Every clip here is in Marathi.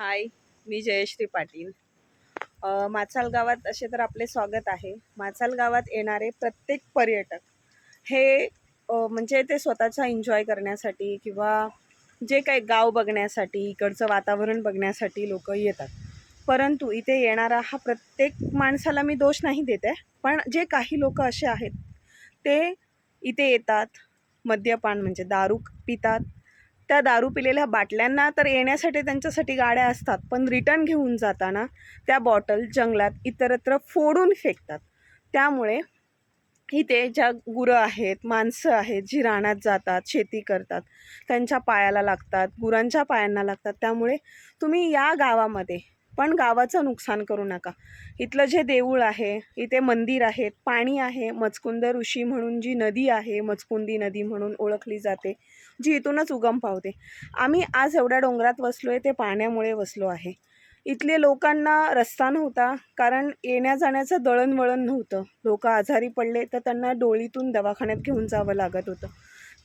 हाय मी जयश्री पाटील. माचाल गावात असे तर आपले स्वागत आहे. माचाल गावात येणारे प्रत्येक पर्यटक हे म्हणजे ते स्वतःचा एन्जॉय करण्यासाठी किंवा जे काही गाव बघण्यासाठी इकडचं वातावरण बघण्यासाठी लोक येतात. परंतु इथे येणारा हा प्रत्येक माणसाला मी दोष नाही देत आहे पण जे काही लोक असे आहेत ते इथे येतात मद्यपान म्हणजे दारू पितात त्या दारू पिलेल्या बाटल्यांना तर येण्यासाठी त्यांच्यासाठी गाड्या असतात पण रिटर्न घेऊन जाताना त्या बॉटल जंगलात इतरत्र फोडून फेकतात. त्यामुळे इथे ज्या गुरं आहेत माणसं आहेत जी रानात जातात शेती करतात त्यांच्या पायाला लागतात गुरांच्या पायांना लागतात. त्यामुळे तुम्ही या गावामध्ये पण गावाचं नुकसान करू नका. इथलं जे देऊळ आहे इथे मंदिर आहेत पाणी आहे मचकुंद ऋषी म्हणून जी नदी आहे मचकुंदी नदी म्हणून ओळखली जाते जी इथूनच उगम पावते. आम्ही आज एवढ्या डोंगरात वसलो आहे ते पाण्यामुळे वसलो आहे. इथले लोकांना रस्ता नव्हता कारण येण्या जाण्याचं दळणवळण नव्हतं. लोक आजारी पडले तर त्यांना डोळीतून दवाखान्यात घेऊन जावं लागत होतं.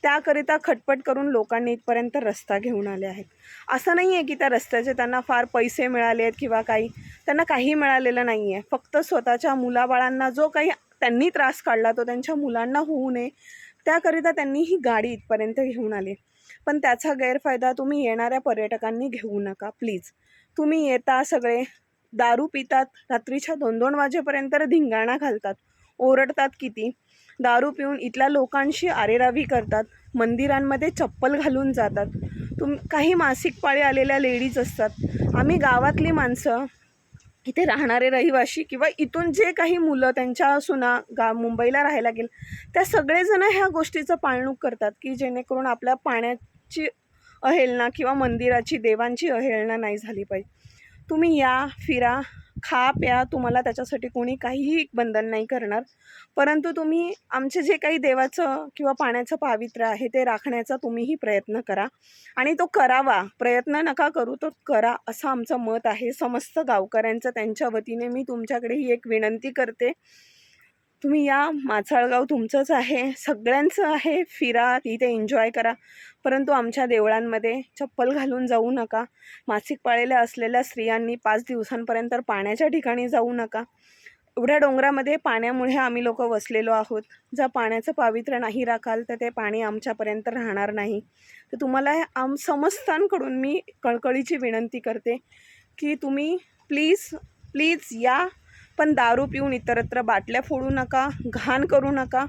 त्याकरिता खटपट करून लोकांनी इथपर्यंत रस्ता घेऊन आले आहेत. असं नाही आहे की त्या रस्त्याचे त्यांना फार पैसे मिळाले आहेत किंवा काही त्यांना काही मिळालेलं नाही आहे फक्त स्वतःच्या मुलाबाळांना जो काही त्यांनी त्रास काढला तो त्यांच्या मुलांना होऊ नये त्याकरिता त्यांनी ही गाडी इथपर्यंत घेऊन आली. पण त्याचा गैरफायदा तुम्ही येणाऱ्या पर्यटकांनी घेऊ नका प्लीज. तुम्ही येता सगळे दारू पितात रात्रीच्या दोन दोन वाजेपर्यंत धिंगाणा घालतात. ओरडतात किती? दारू पिऊन इथल्या लोकांशी आरेरावी करतात. मंदिरांमध्ये चप्पल घालून जातात. तुम काही मासिक पाळी आलेल्या लेडीज असतात. आम्ही गावातली माणसं इथे राहणारे रहिवाशी किंवा इथून जे काही मुलं त्यांच्या सुना गा मुंबईला राहायला गेल त्या सगळेजण ह्या गोष्टीचं पाळणूक करतात की जेणेकरून आपल्या पाण्याची अहेलना किंवा मंदिराची देवांची अहेलना नाही झाली पाहिजे. तुम्ही या फिरा खा प्या तुम्हाला त्याच्यासाठी कोणी काहीही बंधन नाही करणार. परंतु तुम्ही आमचे जे काही देवाचं किंवा पाण्याचं पावित्र्य आहे ते राखण्याचा तुम्हीही प्रयत्न करा. आणि तो करावा. प्रयत्न नका करू तो करा असं आमचं मत आहे. समस्त गावकऱ्यांचं त्यांच्या वतीने मी तुमच्याकडे ही एक विनंती करते. तुम्ही या. माचाळगाव तुमचंच आहे. सगळ्यांचं आहे. फिरा तिथे एन्जॉय करा. परंतु आमच्या देवळांमध्ये चप्पल घालून जाऊ नका. मासिक पाळलेल्या असलेल्या स्त्रियांनी पाच दिवसांपर्यंत पाण्याच्या ठिकाणी जाऊ नका. एवढ्या डोंगरामध्ये पाण्यामुळे आम्ही लोक वसलेलो आहोत. जर पाण्याचं पावित्र्य नाही राखाल तर ते पाणी आमच्यापर्यंत राहणार नाही. तर तुम्हाला आम समस्तांकडून मी कळकळीची विनंती करते की तुम्ही प्लीज प्लीज या पण दारू पिऊन इतरत्र बाटल्या फोडू नका घाण करू नका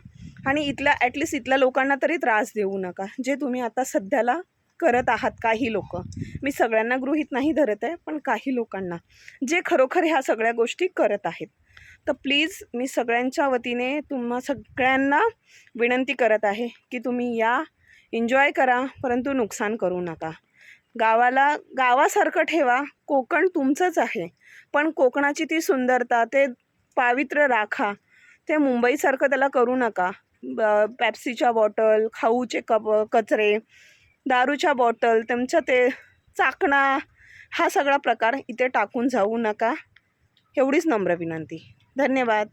आणि इथल्या ॲटलिस्ट इथल्या लोकांना तरी त्रास देऊ नका. जे तुम्ही आता सध्याला करत आहात काही लोक. मी सगळ्यांना गृहीत नाही धरत आहे पण काही लोकांना. जे खरोखर ह्या सगळ्या गोष्टी करत आहेत. तर प्लीज मी सगळ्यांच्या वतीने तुम्हा सगळ्यांना विनंती करत आहे की तुम्ही या. एन्जॉय करा परंतु नुकसान करू नका. गावाला गावासारखं ठेवा. कोकण तुमचंच आहे. पण कोकणाची ती सुंदरता ते पावित्र्य राखा. ते मुंबईसारखं त्याला करू नका. ब- पॅप्सीच्या बॉटल खाऊचे कप कचरे दारूच्या बॉटल त्यांचं ते चाकणा हा सगळा प्रकार इथे टाकून जाऊ नका. एवढीच नम्र विनंती. धन्यवाद.